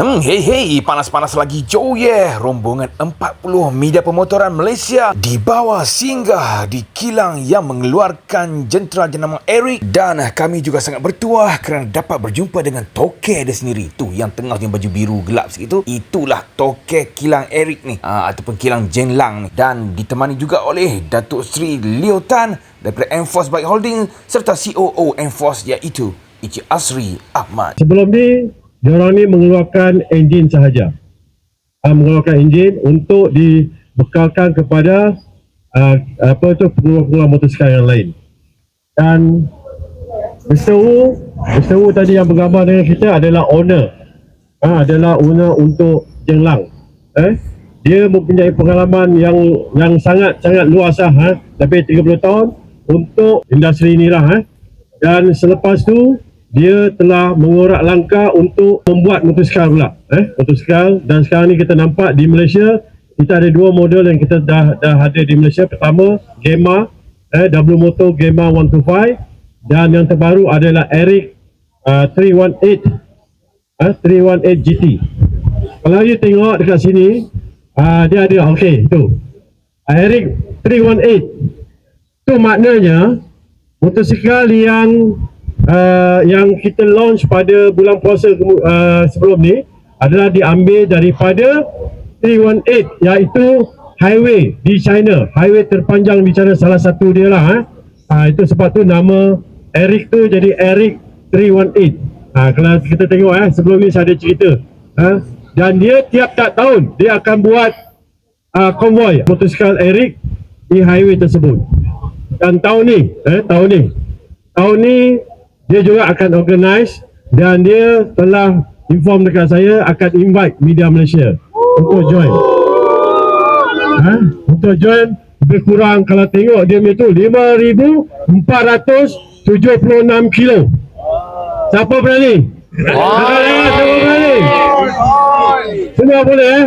Hmm, hei hei, panas-panas lagi Joe yeah. Rombongan 40 media pemotoran Malaysia di bawah singgah di kilang yang mengeluarkan jentera jenama Eric. Dan kami juga sangat bertuah kerana dapat berjumpa dengan toke dia sendiri. Tu yang tengah dengan baju biru gelap sikit tu. Itulah toke kilang Eric ni. Aa, ataupun kilang Jenlang ni. Dan ditemani juga oleh Datuk Seri Leo Tan daripada Enforce Bike Holding serta COO Enforce iaitu Encik Asri Ahmad. Sebelum ni, diorang ni mengeluarkan enjin sahaja. Uh, mengeluarkan enjin untuk dibekalkan kepada uh, apa tu pengeluar-pengeluar motosikal yang lain. Dan Mr. Wu, Mr. Wu tadi yang bergambar dengan kita adalah owner. Uh, adalah owner untuk Jenglang. Eh? Dia mempunyai pengalaman yang yang sangat-sangat luas lah, ha? lebih 30 tahun untuk industri ni lah. Ha? Dan selepas tu dia telah mengorak langkah untuk membuat motosikal pula eh? Motosikal dan sekarang ni kita nampak di Malaysia kita ada dua model yang kita dah dah ada di Malaysia. Pertama Gema eh W Moto Gema 125 dan yang terbaru adalah Eric uh, 318 eh 318 GT kalau you tengok dekat sini uh, dia ada okey tu. Uh, Eric 318 tu maknanya motosikal yang uh, yang kita launch pada bulan puasa uh, sebelum ni adalah diambil daripada 318 iaitu highway di China. Highway terpanjang di China salah satu dia lah eh. uh, itu sebab tu nama Eric tu jadi Eric 318 uh, kalau kita tengok eh, sebelum ni saya ada cerita uh, dan dia tiap tak tahun dia akan buat uh, konvoi motosikal Eric di highway tersebut. Dan tahun ni eh, tahun ni tahun ni dia juga akan organize dan dia telah inform dekat saya akan invite media Malaysia untuk join. Ha? Untuk join lebih kurang kalau tengok dia punya tu 5476 kilo. Siapa berani? Siapa berani? Semua boleh eh?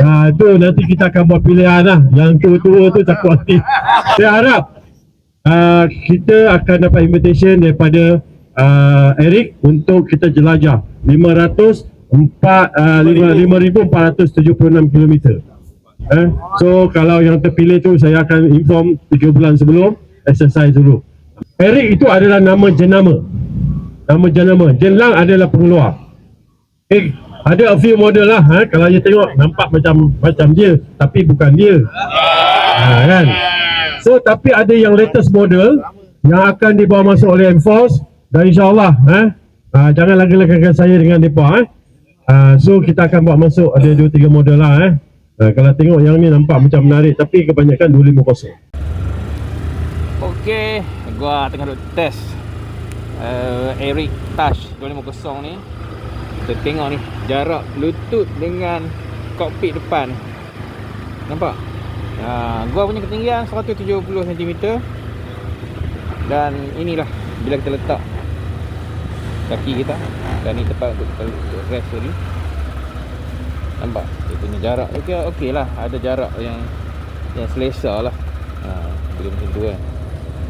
Ha, tu nanti kita akan buat pilihan lah. Yang tua-tua tu takut hati. Saya harap uh, kita akan dapat invitation daripada uh, Eric untuk kita jelajah 500 empat, uh, 5476 km eh? so kalau yang terpilih tu saya akan inform 3 bulan sebelum exercise dulu. Eric itu adalah nama jenama. Nama jenama. Jenlang adalah pengeluar. Eh, ada a few model lah eh? kalau you tengok nampak macam macam dia tapi bukan dia. Ha, kan So tapi ada yang latest model yang akan dibawa masuk oleh Enforce dan insyaAllah eh, uh, jangan lagi-lagikan saya dengan mereka eh. Uh, so kita akan bawa masuk ada 2-3 model lah eh. Uh, kalau tengok yang ni nampak macam menarik tapi kebanyakan 250 Okey, gua tengah duk test uh, Eric Touch 250 ni. Kita tengok ni jarak lutut dengan kokpit depan. Nampak? Ha, gua punya ketinggian 170 cm dan inilah bila kita letak kaki kita dan ni tempat untuk kita rest tadi nampak? Dia punya jarak okey okey lah. Ada jarak yang yang selesa lah. Ha, bila macam tu kan.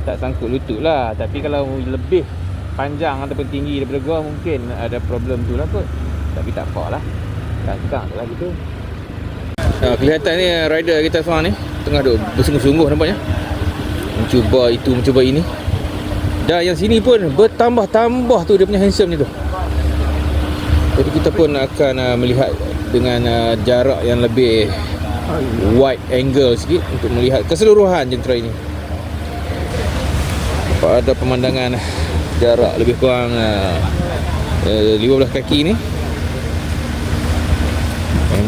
Tak sangkut lutut lah. Tapi kalau lebih panjang ataupun tinggi daripada gua mungkin ada problem tu lah kot. Tapi tak apa lah. Kangkang tu lah gitu Ha, kelihatan ni rider kita seorang ni tengah duk bersungguh-sungguh nampaknya. Mencuba itu, mencuba ini. Dan yang sini pun bertambah-tambah tu dia punya handsome ni tu. Jadi kita pun akan uh, melihat dengan uh, jarak yang lebih wide angle sikit untuk melihat keseluruhan jentera ini. Pada pemandangan jarak lebih kurang uh, uh, 15 kaki ni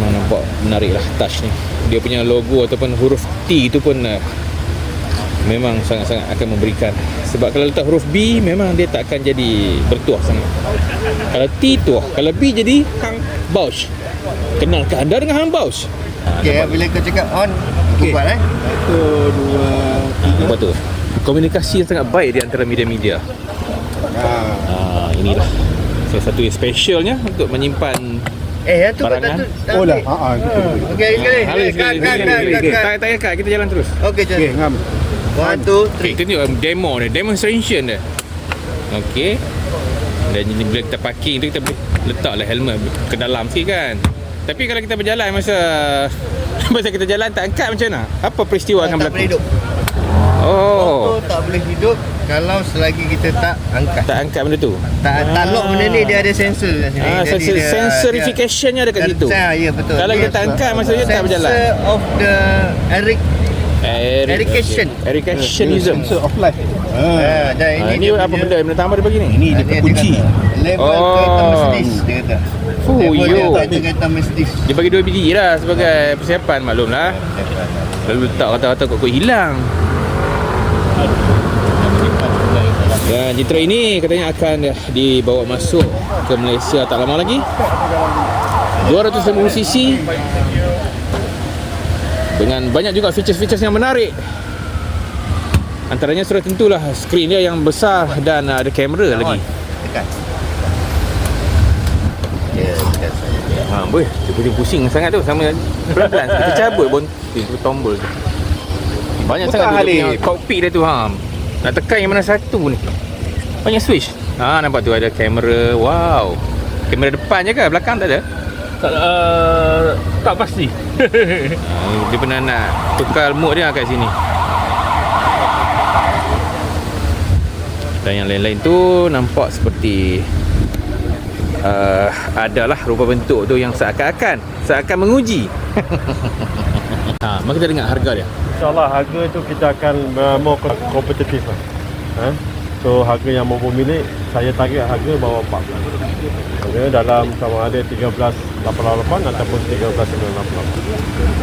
memang nampak menarik lah touch ni. Dia punya logo ataupun huruf T tu pun uh, memang sangat-sangat akan memberikan. Sebab kalau letak huruf B memang dia tak akan jadi bertuah sangat. Kalau T tuah kalau B jadi Hang Bausch kenalkan anda dengan Hang Bausch Okay, bila kau cakap on, okay. buat eh. satu dua tiga. Apa tu? Komunikasi yang sangat baik di antara media-media. Ha. ah, inilah salah satu yang specialnya untuk menyimpan Eh, yang tu Barangan. tu. Oh lah. Ha ah. Okey, sekali. Tak tak kat, kita jalan terus. Okey, Okey, okay. ngam. One, two, Okay, three. kita tengok um, demo ni, demonstration dia. Okey. Dan ini bila kita parking tu kita boleh letaklah helmet ke dalam sikit kan. Tapi kalau kita berjalan masa masa kita jalan tak angkat macam mana? Apa peristiwa akan tak berlaku? boleh hidup. Oh, Motor tak boleh hidup kalau selagi kita tak angkat. tak angkat benda tu. Tak tak lock benda ni dia ada sensor kat sini. Ah, Jadi sensor, dia- sensorification-nya ada kat dia- situ. Ah, ya betul. Kalau Dia kita tak angkat, maksudnya tak berjalan. Sensor of the Eric Erication. Ericationism. of life. Ah, dan Ah, ini dia apa benda benda tambah dia bagi ni? Ini dia kunci. Level Oh. kereta Mercedes dia kata. Fuh, Level yo. dia kereta kereta Mercedes. Dia bagi dua biji lah sebagai persiapan maklum lah. Lalu letak kata-kata kok hilang. Dan Jitra ini katanya akan dibawa masuk ke Malaysia tak lama lagi. 250cc dengan banyak juga features-features yang menarik. Antaranya sudah tentulah skrin dia yang besar dan ada kamera lagi. Dekat. Ya, dekat. Ha, boleh. Dia pusing-pusing sangat tu sama pelan-pelan kita cabut bonting tu tombol tu. Banyak Bukan sangat dia punya cockpit dia tu ha. Nak tekan yang mana satu ni. Banyak switch. Ha nampak tu ada kamera. Wow. Kamera depan je ke? Belakang tak ada? Tak, uh, tak pasti. Ha, dia pernah nak tukar mode dia kat sini. Dan yang lain-lain tu nampak seperti uh, adalah rupa bentuk tu yang seakan-akan seakan menguji. ha, mari kita dengar harga dia. InsyaAllah harga tu kita akan uh, more co- kompetitif lah. Ha? So harga yang mampu milik saya target harga bawah 14. Harga dalam sama ada 13.88 ataupun 13.98.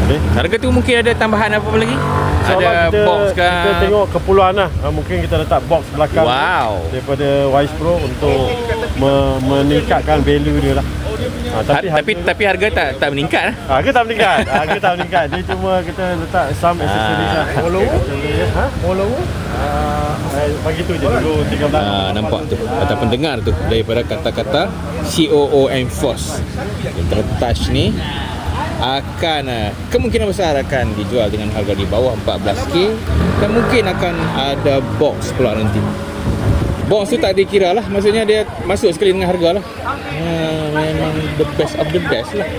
Okay? Harga tu mungkin ada tambahan apa lagi? InsyaAllah Ada kita, box ke? kita tengok keperluan lah. Ha, mungkin kita letak box belakang Wow. daripada Wise Pro untuk me- meningkatkan value dia lah. Ha, Ha, tapi, tapi tapi harga tak tak meningkat lah. harga tak meningkat. harga tak meningkat. Dia cuma kita letak some accessories lah. Follower? Ha? Follower? Uh, bagi tu je dulu 13. Ha, nampak tu ataupun dengar tu daripada kata-kata COO Enforce. Yang touch ni akan kemungkinan besar akan dijual dengan harga di bawah 14k dan mungkin akan ada box pula nanti. Box tu tak dikira lah Maksudnya dia masuk sekali dengan harga lah. Ha, Memang the best of the best lah